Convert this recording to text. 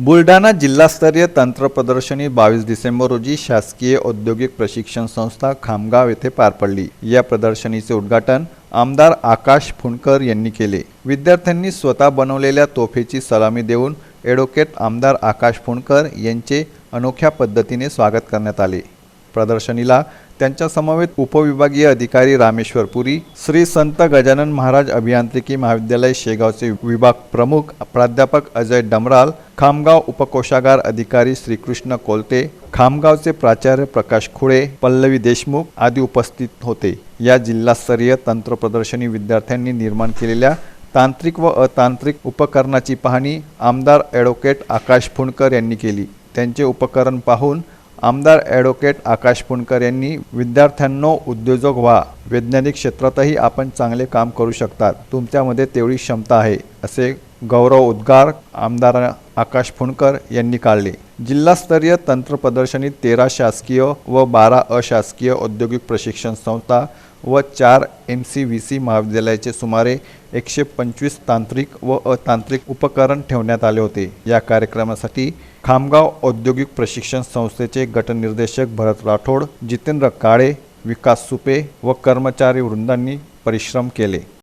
बुलढाणा जिल्हास्तरीय तंत्र प्रदर्शनी बावीस डिसेंबर रोजी शासकीय औद्योगिक प्रशिक्षण संस्था खामगाव येथे पार पडली. या प्रदर्शनीचे उद्घाटन आमदार आकाश फुंडकर यांनी केले. विद्यार्थ्यांनी स्वतः बनवलेल्या तोफेची सलामी देऊन ॲडव्होकेट आमदार आकाश फुंडकर यांचे अनोख्या पद्धतीने स्वागत करण्यात आले. प्रदर्शनीला. त्यांच्या समवेत उपविभागीय अधिकारी रामेश्वर पुरी श्री संत गजानन महाराज अभियांत्रिकी महाविद्यालय शेगावचे विभाग प्रमुख प्राध्यापक अजय डमराल खामगाव उपकोषागार अधिकारी श्रीकृष्ण कोलते खामगावचे प्राचार्य प्रकाश खुळे पल्लवी देशमुख आदी उपस्थित होते. या जिल्हास्तरीय तंत्र प्रदर्शनी विद्यार्थ्यांनी निर्माण केलेल्या तांत्रिक व अतांत्रिक उपकरणाची पाहणी आमदार ॲडव्होकेट आकाश फुंडकर यांनी केली. त्यांचे उपकरण पाहून आमदार ॲडव्होकेट आकाश पुणकर यांनी विद्यार्थ्यांनो उद्योजक व्हा. वैज्ञानिक क्षेत्रातही आपण चांगले काम करू शकतात. तुमच्यामध्ये तेवढी क्षमता आहे असे गौरव उद्गार आमदार आकाश फुंडकर यांनी काढले. जिल्हास्तरीय तंत्र प्रदर्शनी तेरा शासकीय व बारा अशासकीय औद्योगिक प्रशिक्षण संस्था व चार एम सी व्ही सी महाविद्यालयाचे सुमारे एकशे पंचवीस तांत्रिक व अतांत्रिक उपकरण ठेवण्यात आले होते. या कार्यक्रमासाठी खामगाव औद्योगिक प्रशिक्षण संस्थेचे गटनिर्देशक भरत राठोड जितेंद्र काळे विकास सुपे व कर्मचारी वृंदांनी परिश्रम केले.